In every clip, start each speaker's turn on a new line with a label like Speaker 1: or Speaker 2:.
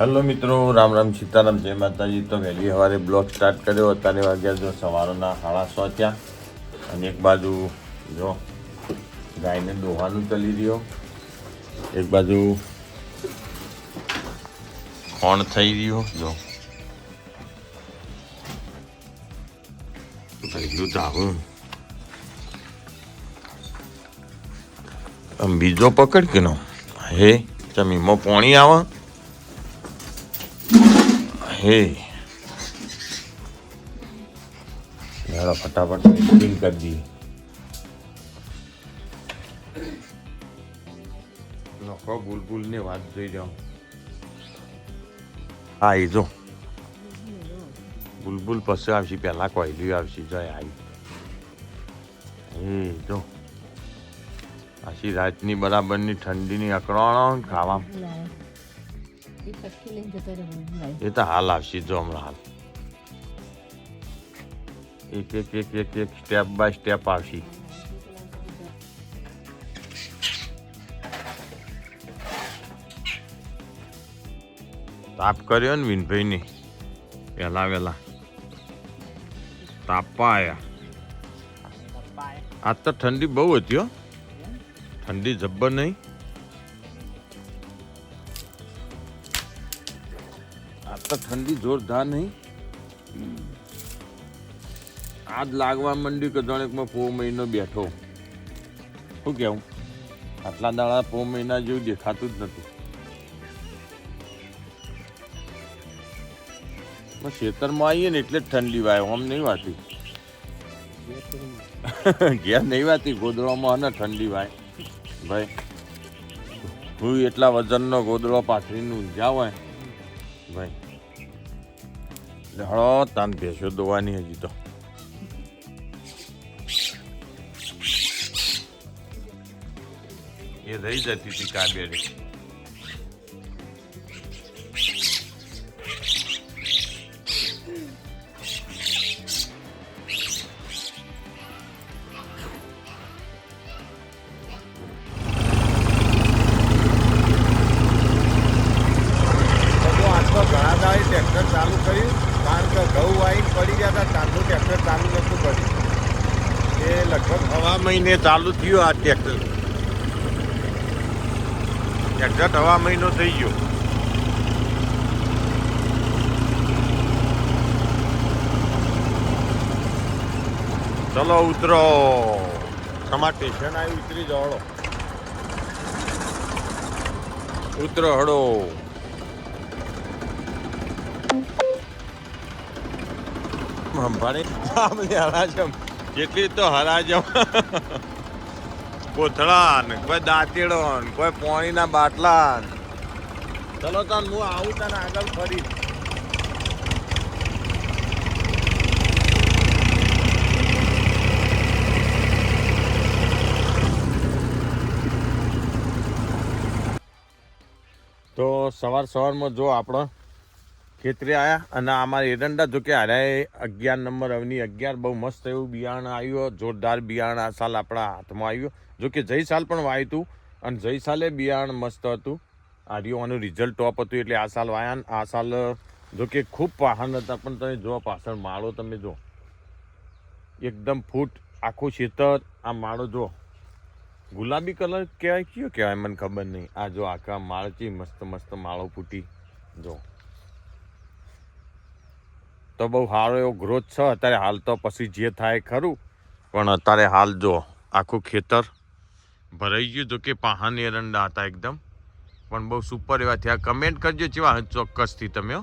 Speaker 1: Hello મિત્રો, રામ રામ સીતારામ, જય માતાજી. તો વહેલી સવારે બ્લોગ સ્ટાર્ટ કર્યો. અત્યારે વાગ્યા જો સવારના સાડા સો અને એક બાજુ જો ગાયને દોહાનું ચલી રહ્યો. એક બાજુ ખોણ થઈ રહ્યો. જો. બીજો પકડ કે નો? હે, ચમીમાં પોણી આવે. હે. હેડો ફટાફટ ફિલ કરી દઈએ. નખો બુલબુલ ને વાત જોઈ જાઉં હા એ જો. બુલબુલ પછી આવશે પહેલાં કોયલી આવશે જય આવી. એ જો. આશી રાતની બરાબરની ઠંડીની અકળાણો ખાવા
Speaker 2: એ
Speaker 1: તો હાલ આવશે જો હમણાં હાલ એક એક એક એક એક સ્ટેપ બાય સ્ટેપ આવશે તાપ કર્યો ને વિનભાઈ ની પહેલા વહેલા તાપા આયા આજ તો ઠંડી બહુ હતી હો ઠંડી જબ્બર નહીં તો ઠંડી જોરદાર નહીં. આજ લાગવા માંડ્યું કે જણેકમાં પો મહિનો બેઠો શું કહેવું? આટલા દાડા પો મહિના જેવું દેખાતું જ નથી ખેતરમાં આવીએ ને એટલે જ ઠંડી વાય, આમ નહીં વાતી. ઘેર નહીં વાતી ગોદડામાં ને ઠંડી વાય. ભાઈ, હું એટલા વજનનો ગોદડો પાથરીને ઊંઝા હોય. ભાઈ હળો તાન ભેસો દોવાની હજી તો. એ રહી જતી હતી કાબેરી. મહિને ચાલુ થયું આ ટ્રેક્ટર એક્ઝેક્ટ હવા મહિનો થઈ ગયો. ચલો ઉતરો. તમારા સ્ટેશન આવી ઉતરી જાઓ. ઉતરો હડો અંબાણી આપણે હરાજમ કેટલી તો હરાજમ કોથળા ને કોઈ દાંતીડો ને કોઈ પાણીના બાટલા. ચલો તાન, હું આવું તને આગળ ફરી તો સવાર સવારમાં જો આપણે ખેતરે આવ્યા અને અમારા એરંડા જોકે હારે અગિયાર નંબર અવની અગિયાર બહુ મસ્ત એવું બિયારણ આવ્યું, જોરદાર બિયારણ આ સાલ આપણા હાથમાં આવ્યું. જોકે જઈ સાલ પણ વાવ્યું હતું અને જઈ સાલે બિયારણ મસ્ત હતું. આ આનું રિઝલ્ટ ટોપ હતું એટલે આ સાલ વાયા આ સાલ જોકે ખૂબ વાહન હતા, પણ તમે જો પાછળ માળો તમે જો એકદમ ફૂટ આખું ખેતર, આ માળો જો ગુલાબી કલર કહેવાય, કયો કહેવાય મને ખબર નહીં. આ જો આખા માળ છે મસ્ત મસ્ત માળો ફૂટી જો તો બહુ સારો એવો ગ્રોથ છે. અત્યારે હાલ તો પછી જે થાય ખરું. પણ અત્યારે હાલ જો આખું ખેતર ભરાઈ ગયું જો કે પાહાન એરંડા હતા એકદમ. પણ બહુ સુપર એવા થયા. કમેન્ટ કરજો કેવા ચોક્કસથી તમે.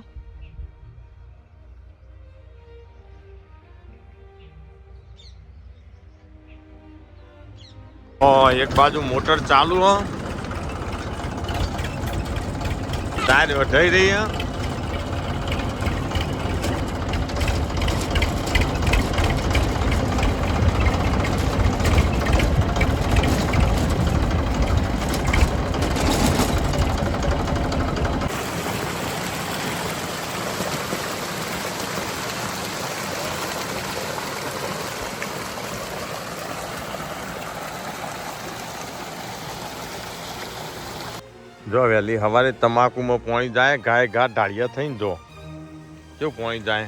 Speaker 1: એક બાજુ મોટર ચાલુ હો. ટાયર વઢાઈ રહી હે. જો વહેલી સવારે તમાકુમાં પોણી જાય ગાય ઘા ઢાળિયા થઈને જો. કેવું પોણી જાય?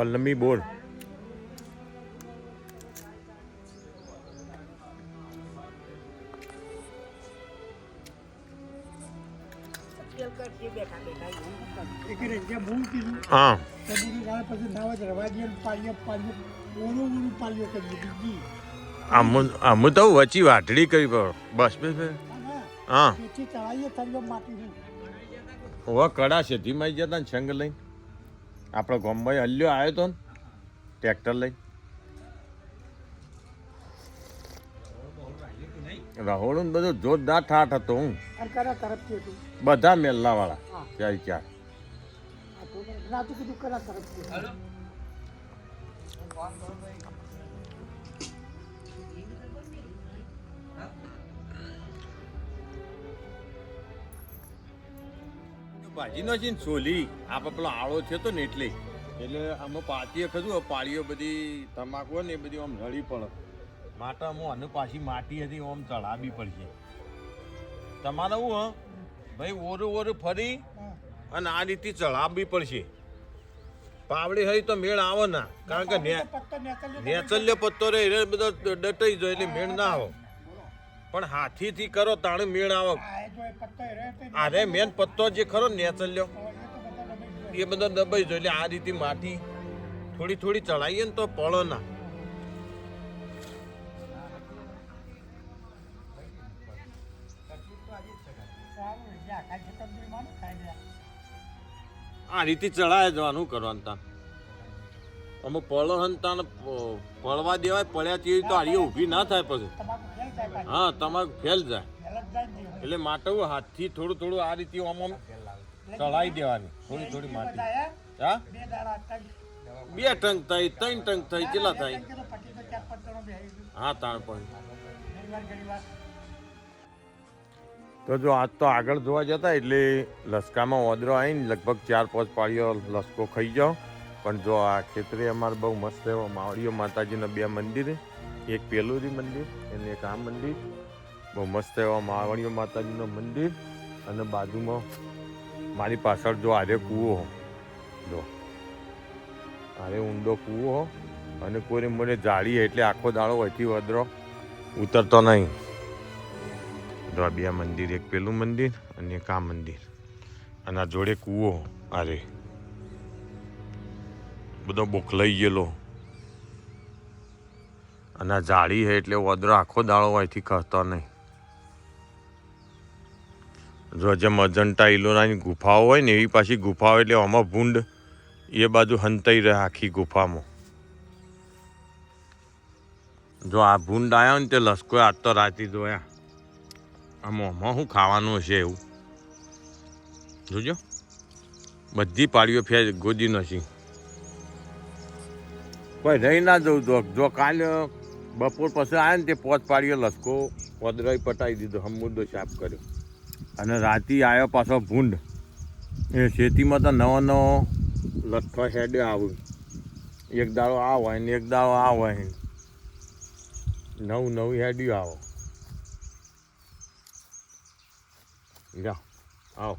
Speaker 3: પાળીઓ બોર્ડ દીધી
Speaker 1: આમ તો વચ્ચી વાટડી કરી પડો બસ બસ. હા. કડા છે ધીમાઈ જતા ને છંગ લઈને. આપણો ગોમભાઈ હલ્યો આવ્યો તો ને ટ્રેક્ટર લઈ રાહુલ ને બધું જોરદાર ઠાઠ હતો હું. બધા મેલ્લા વાળા
Speaker 3: ક્યાં.
Speaker 1: ચાર ભાજીનો છે ને સોલી આપણે પેલો આળો છે તો ને એટલે. એટલે આમાં પાતીએ ખરું પાળીઓ બધી તમાકુ ને એ બધી આમ નળી પડે માટે આમ અને પાછી માટી હતી આમ ચડાવી પડશે. તમારે હ ભાઈ ઓરું ઓરું ફરી અને આ રીતે ચડાવવી પડશે. પાવડી હરી તો મેળ આવે ના. કારણ કે નેચલ્યો પત્તો રે બધો ડટાઈ જાય એટલે મેળ ના આવે. પણ હાથીથી કરો તાણે મેળ આવે અરે મેન પત્તો જે ખરો ને નેચલ્યો
Speaker 3: એ બધા દબાઈ
Speaker 1: જો એટલે આ રીતે માટી થોડી થોડી ચડાવીએ ને તો પળો ના. આ રીતે ચડાય જવાનું કરવાનું તા અમુક પળો હન તાને પળવા દેવાય પડ્યા તે તો આ ઊભી ના થાય પછી. હા, તમારું ફેલ જાય. એટલે માટે હાથથી થોડું થોડું આ રીતે આમ આમ ચડાવી દેવાની થોડી થોડી માટી હા
Speaker 3: બે
Speaker 1: ટંક થાય, ત્રણ ટંક થાય, કેટલા થાય. હા તાણ પણ. તો જો આજ તો આગળ જોવા જતા એટલે લસકામાં ઓદરો આવીને લગભગ ચાર પાંચ પાળીઓ લસકો ખાઈ જાઓ પણ જો આ ખેતરે અમારે બહુ મસ્ત એવો માવડીઓ માતાજીના બે મંદિર. એક પેલું રી મંદિર અને એક આ મંદિર, બહુ મસ્ત એવા માવડીઓ માતાજીનું મંદિર અને બાજુમાં મારી પાછળ જો આરે કૂવો જો. આરે ઊંડો કૂવો અને કોઈને મને જાળી એટલે આખો દાડો વહીથી વધરો ઉતરતો નહીં. જો આ બે મંદિર, એક પેલું મંદિર અને એક આ મંદિર. અને આ જોડે કૂવો આરે. બધો બોખલાઈ ગયેલો. અને આ જાળી છે એટલે વદરો આખો દાળો અહીંથી ખસતો નહીં. જો જેમ અજંટા ઇલોરાની ગુફાઓ હોય ને, એવી પાછી ગુફાઓ એટલે આમાં ભૂંડ એ બાજુ હંતાઈ રહે આખી ગુફામાં. જો આ ભૂંડ આવ્યો ને તે લસકો આજ તો રાતે જોયા. આ મોંમાં શું ખાવાનું હશે એવું? જોજો. બધી પાડીઓ ફેર ગોદી નથી કોઈ રહી ના જવું જો કાલ બપોર પછી આવ્યા ને તે પોચ પાડીએ લસકો પદરાઈ પટાઈ દીધો હમુદો સાફ કર્યો. અને રાતે આવ્યો પાછો ભૂંડ. એ ખેતીમાં તો નવો નવો લઠ્ઠો હેડે આવ્યો એક દાડો આ હોય ને એક દાડો આ હોય ને નવું નવું હેડ્યું આવો. જા આવો.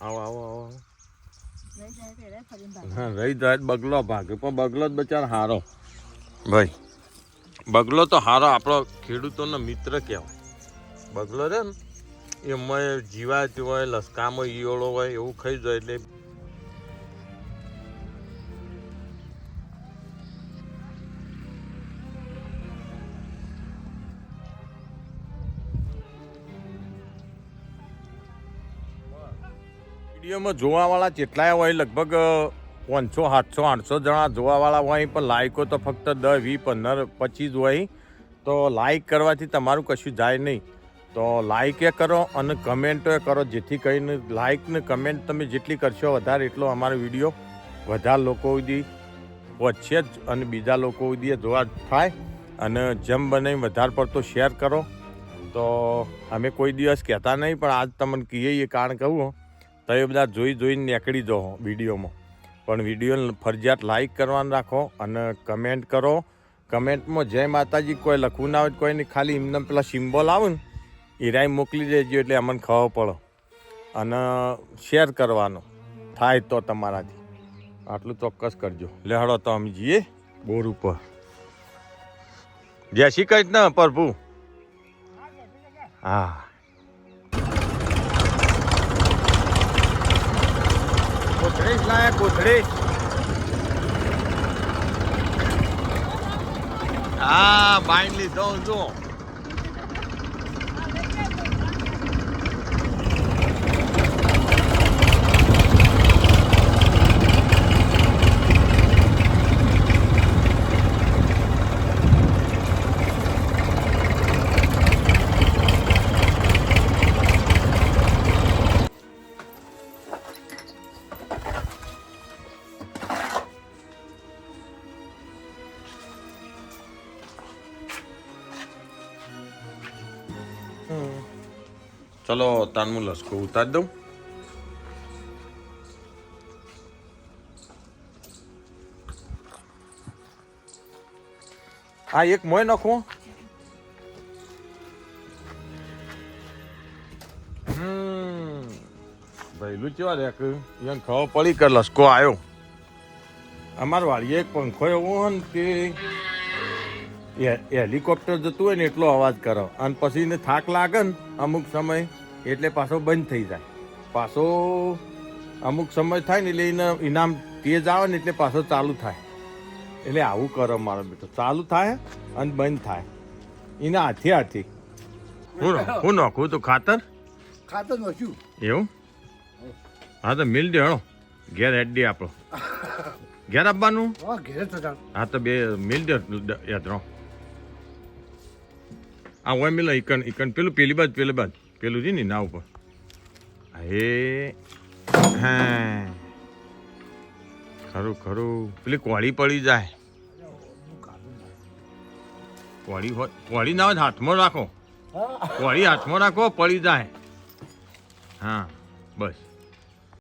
Speaker 1: આવો આવો આવો. હા રહી જાય બગલો ભાગે પણ બગલો જ બચાર હારો. ભાઈ. બગલો તો હારો આપણો ખેડૂતોનો મિત્ર કહેવાય. બગલો રે ને, એમાં જીવાત હોય, લસકામાં ઈયળો હોય, એવું ખાઈ જાય એટલે વિડીયોમાં જોવાવાળા જેટલાય હોય, લગભગ પાંચસો સાતસો, આઠસો જણા જોવાવાળા હોય, પણ લાઇકો તો ફક્ત દસ, વીસ, પંદર, પચીસ હોય. તો લાઇક કરવાથી તમારું કશું જાય નહીં. તો લાઇક એ કરો અને કમેન્ટો એ કરો. જેથી કરીને લાઇક ને કમેન્ટ તમે જેટલી કરશો વધારે એટલો અમારો વીડિયો વધારે લોકો સુધી પહોંચશે જ અને બીજા લોકો સુધી જોવા થાય. અને જેમ બને વધારે પડતો શેર કરો. તો અમે કોઈ દિવસ કહેતા નહીં, પણ આજ તમને કહીએ કારણ કહું તો એ બધા જોઈ જોઈને નીકળી જાઓ વિડીયોમાં. પણ વીડિયો ફરજિયાત લાઈક કરવાનું રાખો અને કમેન્ટ કરો. કમેન્ટમાં જય માતાજી, કોઈ લખવું ના હોય, કોઈને ખાલી એમને પેલા સિમ્બોલ આવે ને, એ રાય મોકલી દેજો એટલે અમને ખબર પડો. અને શેર કરવાનો, થાય તો તમારાથી. આટલું ચોક્કસ કરજો. લેહડો તો અમે જઈએ બોર ઉપર. જય શ્રી કૃષ્ણ પ્રભુ. હા. કોથળી જ લાયા કોથળી હા બાઈન લીધો જો ચલો તાનમું લસકો ઉતાર દઉં આ એક મોય નાખો ભૈલું ચેવા રે એને ખબર પડી કે લસકો આવ્યો અમાર વાળીએ એક પંખો એવો હોય ને કે હેલિકોપ્ટર જતું હોય ને એટલો અવાજ કરો અને પછી એને થાક લાગે ને અમુક સમય એટલે પાછો બંધ થઈ જાય. પાછો અમુક સમય થાય ને એટલે એને ઇનામ તેજ આવે ને એટલે પાછો ચાલુ થાય. એટલે આવું કરો મારો બેટો. ચાલુ થાય અને બંધ થાય. એના હાથે હાથે. હું હું નાખું? તો ખાતર?
Speaker 3: ખાતર નાખ્યું.
Speaker 1: એવું? હા તો મિલ દે હણો. ઘેર એડી આપણો. ઘેર આપવાનું?
Speaker 3: હા તો ચાલ
Speaker 1: હા તો બે મિલ દે યાત્રા આ હોય મિલ ઇકન ઇકન પેલું પેલી બાજુ પેલી બાજુ. પેલું છે ને ના ઉપર. હે હા. ખરું ખરું. પેલી કોળી પડી જાય. કોળી હોય કોળી ના હોય હાથમાં રાખો. કોળી હાથમાં રાખો પડી જાય. હા બસ.